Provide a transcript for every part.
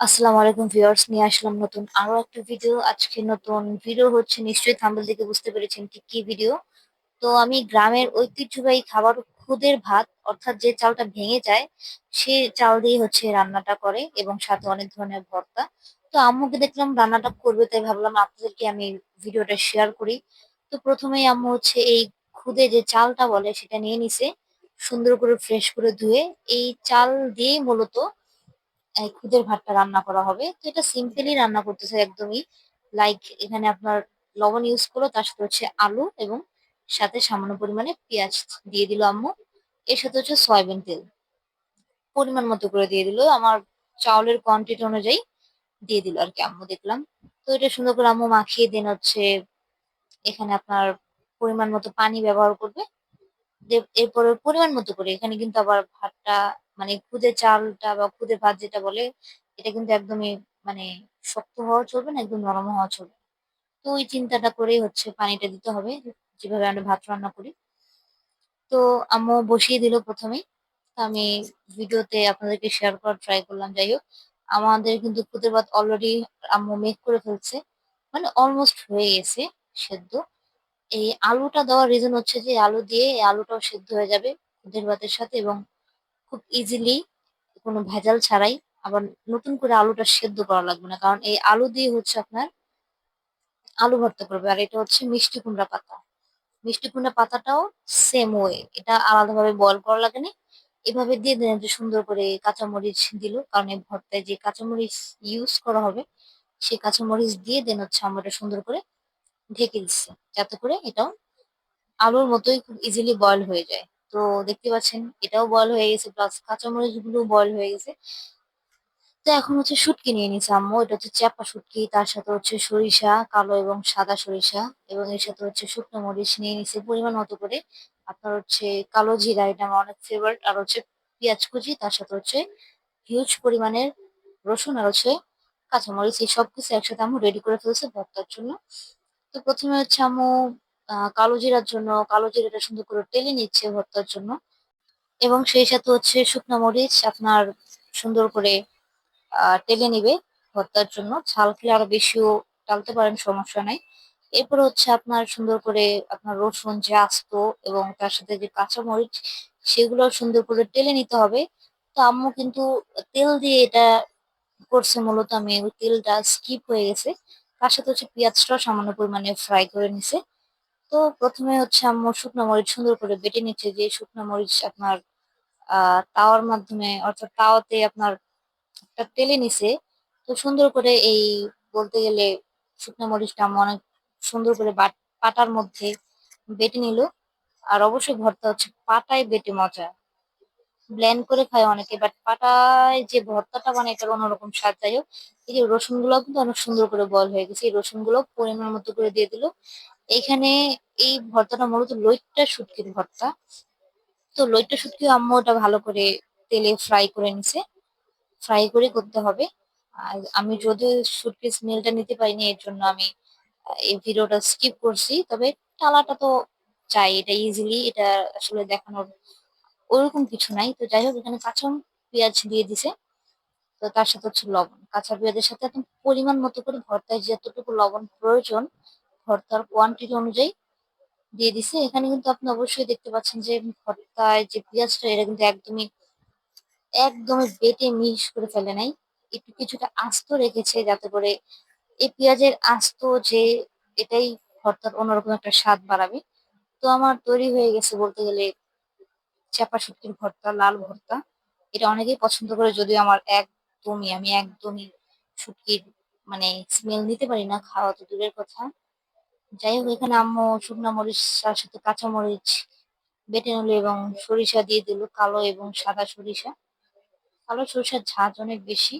আসসালামু আলাইকুম ভিউয়ার্স, নিয়ে আসলাম নতুন আরও একটা ভিডিও আজকে নতুন ভিডিও হচ্ছে, নিশ্চয়ই থাম্বনেল দেখে বুঝতে পেরেছেন কি কি ভিডিও তো আমি গ্রামের ঐতিহ্যবাহী খাবার খুদের ভাত, অর্থাৎ যে চালটা ভেঙে যায়, সে চাল দিয়ে হচ্ছে রান্নাটা করে এবং সাথে অনেক ধরনের ভর্তা। তো আম্মুকে দেখলাম রান্নাটা করবে, তাই ভাবলাম আপনাদেরকে আমি ভিডিওটা শেয়ার করি। তো প্রথমেই আম্মু হচ্ছে এই খুদে যে চালটা বলে, সেটা নিয়ে নিছে, সুন্দর করে ফ্রেশ করে ধুয়ে। এই চাল দিয়েই মূলত খুদের ভাতটা রান্না করা হবে। তো এটা সিম্পলি রান্না করতেছে একদমই। লাইক এখানে আপনার লবণ ইউজ করল তার সাথে হচ্ছে আলু এবং সাথে সামান্য পরিমাণে পেঁয়াজ দিয়ে দিল আম্মু। এর সাথে হচ্ছে সয়াবিন তেল। পরিমাণ মতো করে দিয়ে দিল। আমার চাউলের কোয়ান্টিটি অনুযায়ী দিয়ে দিল আর কি আম্মু, দেখলাম। তো এটা সুন্দর করে আম্মু মাখিয়ে দেন হচ্ছে, এখানে আপনার পরিমাণ মতো পানি ব্যবহার করবে। এরপরে পরিমাণ মতো করে, এখানে কিন্তু আবার ভাতটা মানে খুদে চালটা বা খুদে ভাত যেটা বলে, এটা কিন্তু একদমই মানে শক্ত হওয়া চলবে না, একদম নরম হওয়া চলবে তো ওই চিন্তাটা করেই হচ্ছে পানিটা দিতে হবে, যেভাবে আমরা ভাত রান্না করি। তো আম্মু বসিয়ে দিল প্রথমেই আমি ভিডিওতে আপনাদেরকে শেয়ার করার ট্রাই করলাম, যাই হোক। আমাদের কিন্তু খুদের ভাত অলরেডি আম্মু মেক করে ফেলছে। মানে অলমোস্ট হয়ে গেছে সেদ্ধ। এই আলুটা দেওয়ার রিজন হচ্ছে যে, আলু দিয়ে আলুটাও সেদ্ধ হয়ে যাবে খুদের ভাতের সাথে এবং খুব ইজিলি কোনো ভেজাল ছাড়াই আবার নতুন করে আলুটা সেদ্ধ করা লাগবে না। কারণ এই আলু দিয়ে হচ্ছে আপনার আলু ভর্তা করবে। আর এটা হচ্ছে মিষ্টি কুমড়া পাতা। মিষ্টি কুমড়া পাতাটাও সেম ওয়ে এটা আলাদাভাবে বয়ল করা লাগে না এভাবে দিয়ে দেন যে সুন্দর করে কাঁচামরিচ দিল। কারণ এই ভর্তায় যে কাঁচামরিচ ইউজ করা হবে সেই কাঁচামরিচ দিয়ে দেন হচ্ছে আমরা সুন্দর করে ঢেকে দিচ্ছে। যাতে করে এটাও আলুর মতোই খুব ইজিলি বয়েল হয়ে যায়। তো দেখতে পাচ্ছেন, এটাও বয়েল হয়ে গেছে প্লাস কাঁচামরিচগুলো বয়েল হয়ে গেছে। তো এখন হচ্ছে শুটকি নিয়ে নিচ্ছে আম্মু, এটা হচ্ছে চ্যাপা শুটকি, তার সাথে হচ্ছে সরিষা, কালো এবং সাদা সরিষা, এবং এর সাথে হচ্ছে শুকনো মরিচ নিয়ে নিচ্ছে পরিমাণ মতো করে। আপনার হচ্ছে কালো জিরা, এটা আমার অনেক ফেভারিট আর হচ্ছে পেঁয়াজ কুচি, তার সাথে হচ্ছে হিউজ পরিমাণের রসুন, আর হচ্ছে কাঁচামরিচ, এই সব কিছু একসাথে আম্মু রেডি করে ফেলছে ভর্তার জন্য। তো প্রথমে হচ্ছে আম্মু কালো জিরার জন্য, কালো জিরাটা সুন্দর করে টেলে নিচ্ছে ভর্তার জন্য। এবং সেই সাথে হচ্ছে শুকনো মরিচ আপনার সুন্দর করে টেলে নিবে ভর্তার জন্য। ঝাল খেলে আরও বেশিও টালতে পারেন, সমস্যা নাই। এরপরে হচ্ছে আপনার সুন্দর করে আপনার রসুন, যে আস্ত এবং তার সাথে যে কাঁচামরিচ সেগুলো সুন্দর করে টেলে নিতে হবে। তো আম্মু কিন্তু তেল দিয়ে এটা করছে মূলত, আমি ওই তেলটা স্কিপ হয়ে গেছে। তার সাথে হচ্ছে পেঁয়াজটাও সামান্য পরিমাণে ফ্রাই করে নিছে। তো প্রথমে হচ্ছে আম্মু শুকনো মরিচ, সুন্দর করে বেটে নিচ্ছে যে শুকনো মরিচ আপনার আহ তাওয়ার মাধ্যমে অর্থাৎ তাওয়াতে আপনার একটা তেলে নিছে। তো সুন্দর করে এই বলতে গেলে শুকনো মরিচটা আম্মু অনেক সুন্দর করে পাটার মধ্যে বেটে নিল। আর অবশ্যই ভর্তা হচ্ছে পাটায় বেটে মজা। ব্লেন্ড করে খায় অনেকে বাট পাটায় যে ভর্তাটা মানে এটার অন্যরকম স্বাদ। যাই হোক, এই যে রসুনগুলো কিন্তু অনেক সুন্দর করে বল হয়ে গেছে। এই রসুনগুলো পরিমাণ মতো করে দিয়ে দিল। এখানে এই ভর্তাটা মূলত লইট্টা শুটকির ভর্তা। তো লইট্টা শুটকি আম্মু ওটা ভালো করে তেলে ফ্রাই করে নিছে। ফ্রাই করে করতে হবে। আর আমি যদিও শুটকির স্মেলটা নিতে পারিনি, এর জন্য আমি এই ভিডিওটা স্কিপ করছি। তবে টালাটা তো চাই, এটা ইজিলি এটা আসলে দেখানোর ওরকম কিছু নাই। তো যাই হোক, এখানে কাঁচা পেঁয়াজ দিয়ে দিছে। তো তার সাথে হচ্ছে লবণ। কাঁচা পেঁয়াজের সাথে এখন পরিমাণ মতো করে ভর্তায় যতটুকু লবণ প্রয়োজন ভর্তার কোয়ান্টিটি অনুযায়ী দিয়ে দিছে। এখানে কিন্তু আপনি অবশ্যই দেখতে পাচ্ছেন যে ভর্তায় যে পেঁয়াজটা এটা কিন্তু একদমই একদমই বেটে মিশ করে ফেলে নাই। একটু কিছুটা আস্ত রেখেছে যাতে করে এই পেঁয়াজের আস্ত যে এটাই ভর্তার অন্যরকম একটা স্বাদ বাড়াবে। তো আমার তৈরি হয়ে গেছে বলতে গেলে চাপা শুটকির ভর্তা, লাল ভর্তা। এটা অনেকেই পছন্দ করে, যদিও আমার একদমই, আমি একদমই শুটকির মানে স্মেল নিতে পারি না, খাওয়া তো দূরের কথা। যাই হোক এখানে আম্মু শুকনো মরিচ তার সাথে কাঁচা মরিচ বেটে নিল এবং সরিষা দিয়ে দিল, কালো এবং সাদা সরিষা। কালো সরিষার ঝাঁজ অনেক বেশি।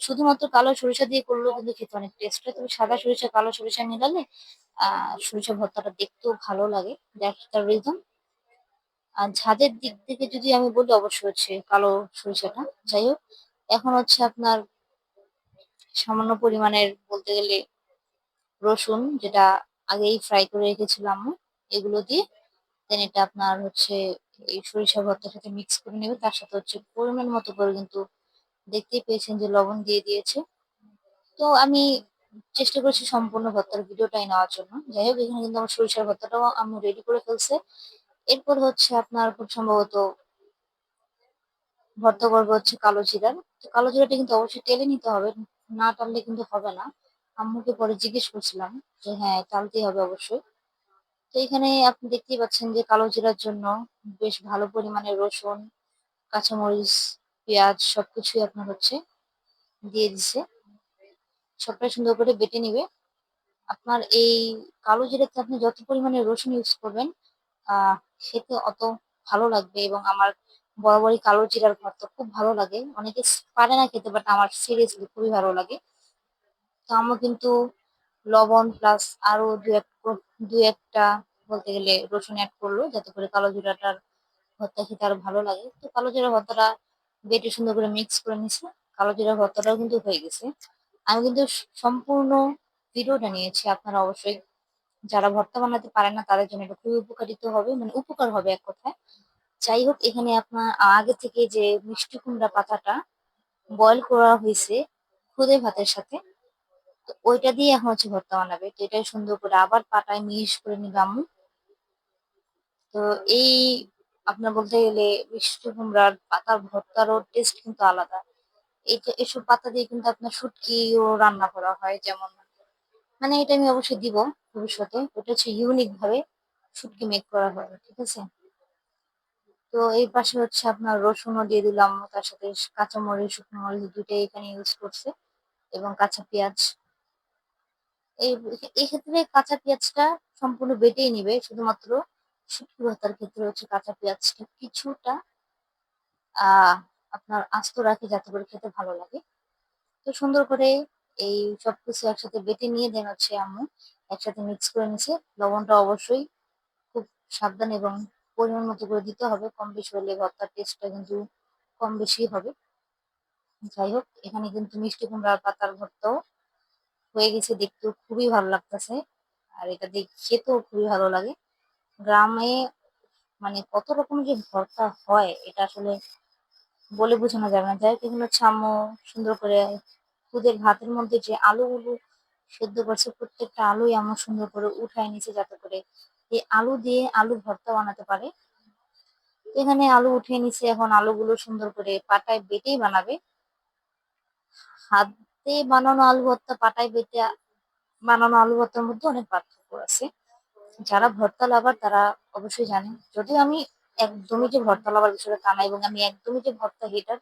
শুধুমাত্র কালো সরিষা দিয়ে করলেও কিন্তু খেতে অনেক টেস্ট হয়। তবে সাদা সরিষা, কালো সরিষা মিলালে, আহ, সরিষা ভর্তাটা দেখতেও ভালো লাগে। রিজন আর ঝাঁজের দিক থেকে যদি আমি বলি, অবশ্যই হচ্ছে কালো সরিষাটা। যাই হোক এখন হচ্ছে আপনার সামান্য পরিমাণের বলতে গেলে রসুন, যেটা আগেই ফ্রাই করে রেখেছিলাম এগুলো দিয়ে দেন এটা আপনার হচ্ছে এই সরিষা ভর্তার সাথে মিক্স করে নেবে। তার সাথে হচ্ছে পরিমাণ মতো করে কিন্তু দেখতেই পেয়েছেন যে লবণ দিয়ে দিয়েছে। তো আমি চেষ্টা করেছি সম্পূর্ণ ভর্তার ভিডিওটাই নেওয়ার জন্য। যাই হোক, এখানে কিন্তু আমার সরিষার ভর্তাটাও আমি রেডি করে ফেলছে। এরপর হচ্ছে আপনার খুব সম্ভবত ভর্তা করব হচ্ছে কালো জিরার। তো কালো জিরাটা কিন্তু অবশ্যই টেলে নিতে হবে, না টানলে কিন্তু হবে না। আম্মুকে পরে জিজ্ঞেস করছিলাম যে হ্যাঁ টালতেই হবে অবশ্যই। তো এখানে আপনি দেখতেই পাচ্ছেন যে, কালো জিরার জন্য বেশ ভালো পরিমাণে রসুন, কাঁচামরিচ, পেঁয়াজ সবকিছুই আপনার হচ্ছে দিয়ে দিছে। সবটাই সুন্দর করে বেটে নিবে। আপনার এই কালো জিরাতে আপনি যত পরিমাণে রসুন ইউজ করবেন খেতে অত ভালো লাগবে এবং আমার বরাবরই কালো জিরার ভর্তা খুব ভালো লাগে। অনেকে পারে না খেতে বাট আমার সিরিয়াসলি খুবই ভালো লাগে। তো আমার কিন্তু লবণ প্লাস আরও দু এক দু একটা বলতে গেলে রসুন অ্যাড করল যাতে করে কালো জিরাটার ভর্তা খেতে আরও ভালো লাগে। তো কালো জিরা ভর্তাটা বেটে সুন্দর করে মিক্স করে নিছি কালো জিরা ভর্তাটাও কিন্তু হয়ে গেছে। আমি কিন্তু সম্পূর্ণ ভিডিওটা নিয়েছি। আপনারা অবশ্যই যারা ভর্তা বানাতে পারেন না, তাদের জন্য এটা খুবই উপকারিত হবে মানে উপকার হবে এক কথায়। যাই হোক, এখানে আপনার আগে থেকে যে মিষ্টি কুমড়া পাতাটা বয়ল করা হয়েছে খুদে ভাতের সাথে তো ওইটা দিয়ে এখন হচ্ছে ভর্তা বানাবে। তো এটাই সুন্দর করে আবার পাটায় মিশ করে আম্মু তো এই আপনার বলতে গেলে মিষ্টি কুমড়ার পাতার ভর্তারও টেস্ট কিন্তু আলাদা। এটা, এসব পাতা দিয়ে কিন্তু আপনার শুটকিও রান্না করা হয় যেমন মানে এটা আমি অবশ্যই দিব ভবিষ্যতে। ওটা হচ্ছে ইউনিক ভাবে শুটকি মেক করা হয় ঠিক আছে? তো এই পাশে হচ্ছে আপনার রসুনও দিয়ে দিলাম, তার সাথে কাঁচামরিচ, শুকনো মরিচ দুইটাই এখানে ইউজ করছে। এবং কাঁচা পেঁয়াজ। এই এই ক্ষেত্রে কাঁচা পেঁয়াজটা সম্পূর্ণ বেটেই নিবে, শুধুমাত্র শুটকি ভর্তার ক্ষেত্রে হচ্ছে কাঁচা পেঁয়াজটা কিছুটা আপনার আস্ত রাখে যাতে করে খেতে ভালো লাগে। তো সুন্দর করে এই সবকিছু একসাথে বেটে নিয়ে দেন হচ্ছে আম্মু একসাথে মিক্স করে নিছে লবণটা অবশ্যই খুব সাবধান এবং পরিমাণ মতো করে দিতে হবে। কম বেশি হলে ভর্তার টেস্টটা কিন্তু কম বেশি হবে। যাই হোক, এখানে কিন্তু মিষ্টি কুমড়ার পাতার ভর্তাও হয়ে গেছে দেখতেও খুবই ভালো লাগতেছে। আর এটা দেখ খেতেও খুবই ভালো লাগে। গ্রামে মানে কত রকম যে ভর্তা হয়, এটা আসলে বলে বোঝানো যাবে না। যাই এগুলো হচ্ছে সুন্দর করে খুদের ভাতের মধ্যে যে আলুগুলো সেদ্ধ করছে, প্রত্যেকটা আলুই আম্মু সুন্দর করে উঠায় নিচে যাতে করে এই আলু দিয়ে আলু ভর্তা বানাতে পারে। এখানে আলু উঠিয়ে নিছে এখন আলুগুলো সুন্দর করে পাটায় বেটেই বানাবে। হাতে বানানো আলু ভর্তা পাটায় বেটে বানানো আলু ভর্তার মধ্যে অনেক পার্থক্য আছে। যারা ভর্তা লাভার তারা অবশ্যই জানে যদিও আমি একদমই যে ভর্তা লাভার বিষয়ে তা এবং আমি একদমই যে ভর্তা হেটার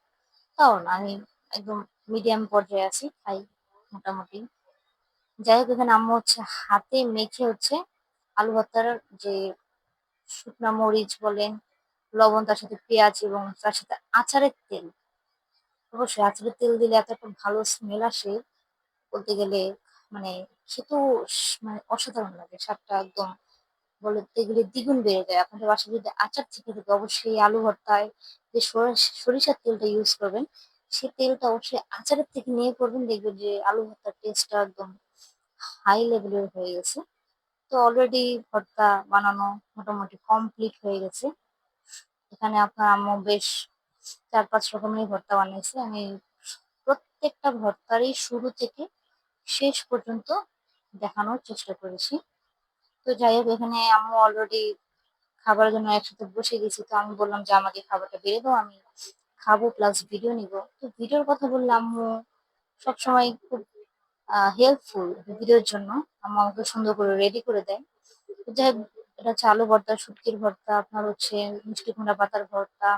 তাও না। আমি একদম মিডিয়াম পর্যায়ে আছি খাই মোটামুটি। যাই হোক, এখানে আম্মু হচ্ছে হাতে মেখে হচ্ছে আলু ভর্তার যে শুকনা মরিচ বলেন, লবণ, তার সাথে পেঁয়াজ এবং তার সাথে আচারের তেল। অবশ্যই আচারের তেল দিলে এত একটা ভালো স্মেল আসে, বলতে গেলে মানে খেতেও মানে অসাধারণ লাগে। স্বাদটা একদম বলতে গেলে দ্বিগুণ বেড়ে যায়। আপনাদের বাসায় যদি আচার থেকে থাকে, অবশ্যই আলু ভর্তায় যে সরিষ- সরিষার তেলটা ইউজ করবেন, সেই তেলটা অবশ্যই আচারের থেকে নিয়ে করবেন, দেখবেন যে আলু ভর্তার টেস্টটা একদম হাই লেভেলের হয়ে গেছে। তো অলরেডি ভর্তা বানানো মোটামুটি কমপ্লিট হয়ে গেছে। এখানে আপনার আম্মু বেশ চার, পাঁচ রকমের ভর্তা বানিয়েছে আমি প্রত্যেকটা ভর্তারই শুরু থেকে শেষ পর্যন্ত দেখানোর চেষ্টা করেছি। তো যাই হোক, এখানে আম্মু অলরেডি খাবার জন্য একসাথে বসে গেছি, তো আমি বললাম যে, আমাকে খাবারটা বেড়ে দাও, আমি খাব প্লাস ভিডিও নিব। তো ভিডিওর কথা বললে আম্মু সবসময় খুব হেল্পফুল ভিডিওর জন্য। আম্মু আমাকে সুন্দর করে রেডি করে দেয়। যাই হোক, এটা হচ্ছে আলু ভর্তা, শুটকির ভর্তা, আপনার হচ্ছে মিষ্টি কুমড়া পাতার ভর্তা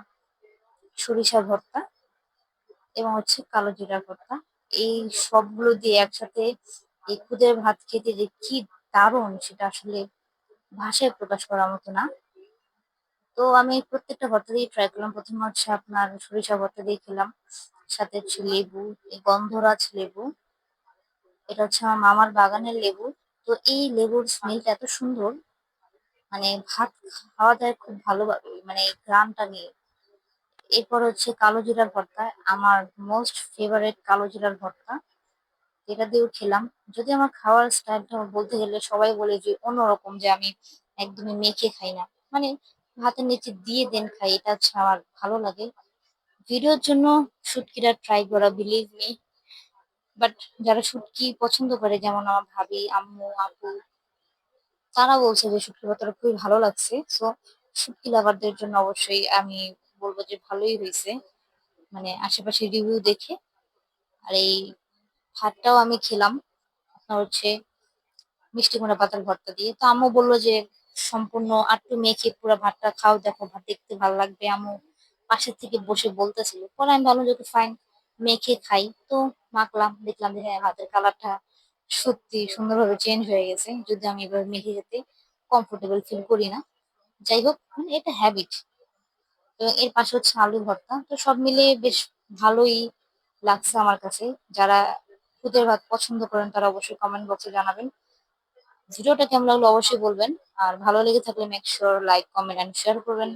সরিষা ভর্তা এবং হচ্ছে কালো জিরা ভর্তা। এই সবগুলো দিয়ে একসাথে এই খুদের ভাত খেতে যে কি দারুণ সেটা আসলে ভাষায় প্রকাশ করার মতো না। তো আমি প্রত্যেকটা ভর্তা দিয়ে ট্রাই করলাম। প্রথমে হচ্ছে আপনার সরিষা ভর্তা দিয়ে খেলাম। সাথে হচ্ছে লেবু গন্ধরাজ লেবু, এটা হচ্ছে আমার মামার বাগানের লেবু। তো এই লেবুর স্মেলটা এত সুন্দর মানে ভাত খাওয়া যায় খুব ভালোভাবে মানে গ্রামটা নিয়ে। এরপর হচ্ছে কালো জিরার ভর্তা, আমার মোস্ট ফেভারেট কালো জিরার ভর্তা। এটা দিয়েও খেলাম। যদি আমার খাওয়ার স্টাইলটা বলতে গেলে সবাই বলে যে অন্যরকম যে আমি একদমই মেখে খাই না। মানে ভাতের নিচে দিয়ে দেন খাই, এটা হচ্ছে আমার ভালো লাগে। ভিডিওর জন্য শুটকিটা ট্রাই করা বিলিভ মি বাট যারা শুটকি পছন্দ করে, যেমন আমার ভাবি, আম্মু, আপু, তারা বলছে যে শুটকি ভর্তাটা খুবই ভালো লাগছে। সো শুটকি লাভারদের জন্য অবশ্যই আমি বলব যে ভালোই হয়েছে। মানে আশেপাশে রিভিউ দেখে। আর এই ভাতটাও আমি খেলাম। আপনার হচ্ছে মিষ্টি কুমড়া পাতার ভর্তা দিয়ে। তো আম্মু বলল যে সম্পূর্ণ আটটু মেখে পুরো ভাতটা খাও, দেখো ভাত দেখতে ভালো লাগবে। আম্মু পাশের থেকে বসে বলতেছিল। পরে আমি ভাবলাম যে ফাইন মেখে খাই। তো মাখলাম, দেখলাম যে হ্যাঁ ভাতের কালারটা সত্যি সুন্দরভাবে চেঞ্জ হয়ে গেছে। যদি আমি এভাবে মেখে যেতে কমফোর্টেবল ফিল করি না। যাই হোক মানে এটা হ্যাবিট এবং এর পাশে হচ্ছে আলু ভর্তা। তো সব মিলিয়ে বেশ ভালোই লাগছে আমার কাছে। যারা খুদের ভাত পছন্দ করেন, তারা অবশ্যই কমেন্ট বক্সে জানাবেন। ভিডিওটা কেমন লাগল অবশ্যই বলবেন। আর ভালো লেগে থাকলে make sure like comment and share করবেন।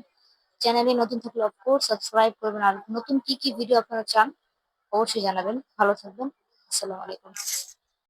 চ্যানেলে নতুন থাকলে অফকোর্স সাবস্ক্রাইব করবেন। আর নতুন কি কি ভিডিও আপনারা চান, অবশ্যই জানাবেন। ভালো থাকবেন। আসসালামু আলাইকুম।